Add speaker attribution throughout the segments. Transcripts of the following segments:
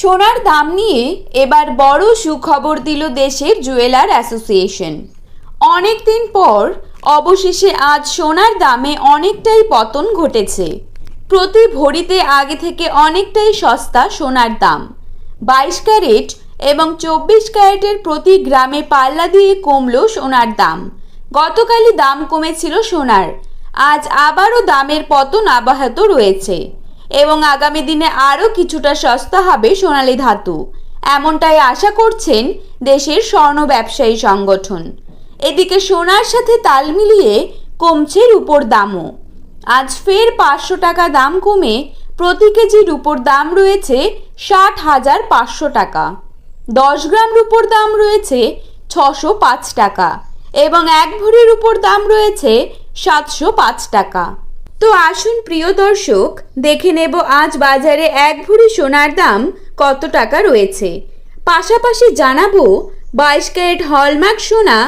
Speaker 1: সোনার দাম নিয়ে এবার বড় সুখবর দিল দেশের জুয়েলার অ্যাসোসিয়েশন। অনেক দিন পর অবশেষে আজ সোনার দামে অনেকটাই পতন ঘটেছে। প্রতি ভরিতে আগে থেকে অনেকটাই সস্তা সোনার দাম। বাইশ ক্যারেট এবং চব্বিশ ক্যারেটের প্রতি গ্রামে পাল্লা দিয়ে কমল সোনার দাম। গতকালই দাম কমেছিল সোনার। আজ আবারও দামের পতন অব্যাহত রয়েছে। এবং আগামী দিনে আরও কিছুটা সস্তা হবে সোনালী ধাতু। এমনটাই আশা করছেন দেশের স্বর্ণ ব্যবসায়ী সংগঠন। এদিকে সোনার সাথে তাল মিলিয়ে কমছে রূপোর দামও। আজ ফের পাঁচশো টাকা দাম কমে প্রতি কেজি রূপোর দাম রয়েছে ষাট হাজার পাঁচশো টাকা। দশ গ্রাম রূপোর দাম রয়েছে ছশো পাঁচ টাকা এবং এক ভরির উপর দাম রয়েছে সাতশো পাঁচ টাকা। তো আসুন প্রিয় দর্শক, দেখে নেব আজ বাজারে এক ভরি সোনার দাম কত টাকা রয়েছে। পাশাপাশি জানাব বাইশ ক্যারেট হলমার্ক সোনা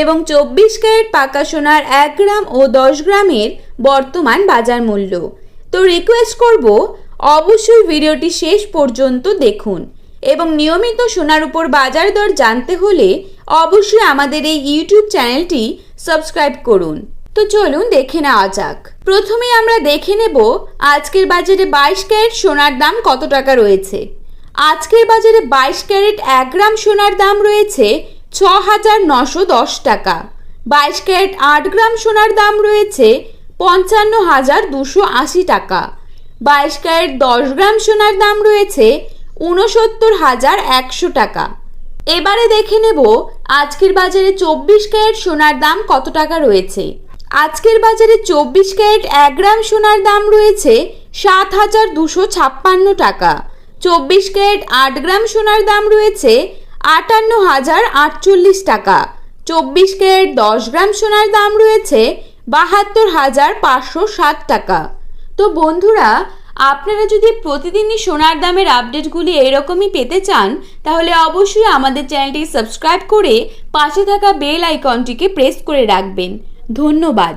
Speaker 1: এবং চব্বিশ ক্যারেট পাকা সোনার এক গ্রাম ও দশ গ্রামের বর্তমান বাজার মূল্য। তো রিকোয়েস্ট করব, অবশ্যই ভিডিওটি শেষ পর্যন্ত দেখুন এবং নিয়মিত সোনার উপর বাজার দর জানতে হলে অবশ্যই আমাদের এই ইউটিউব চ্যানেলটি সাবস্ক্রাইব করুন। তো চলুন দেখে নেওয়া যাক। প্রথমে আমরা দেখে নেব আজকের বাজারে বাইশ ক্যারেট সোনার দাম কত টাকা রয়েছে। আজকের বাজারে বাইশ ক্যারেট এক গ্রাম সোনার দাম রয়েছে ছ হাজার নশো দশ টাকা। বাইশ ক্যারেট আট গ্রাম সোনার দাম রয়েছে পঞ্চান্ন হাজার দুশো আশি টাকা। বাইশ ক্যারেট দশ গ্রাম সোনার দাম রয়েছে উনসত্তর হাজার একশো টাকা। এবারে দেখে নেব আজকের বাজারে চব্বিশ ক্যারেট সোনার দাম কত টাকা রয়েছে। আজকের বাজারে চব্বিশ ক্যারেট এক গ্রাম সোনার দাম রয়েছে সাত হাজার দুশো ছাপ্পান্ন টাকা। চব্বিশ ক্যারেট আট গ্রাম সোনার দাম রয়েছে আটান্ন হাজার আটচল্লিশ টাকা। চব্বিশ ক্যারেট দশ গ্রাম সোনার দাম রয়েছে বাহাত্তর হাজার পাঁচশো ষাট টাকা। তো বন্ধুরা, আপনারা যদি প্রতিদিনই সোনার দামের আপডেটগুলি এরকমই পেতে চান, তাহলে অবশ্যই আমাদের চ্যানেলটি সাবস্ক্রাইব করে পাশে থাকা বেল আইকনটিকে প্রেস করে রাখবেন। ধন্যবাদ।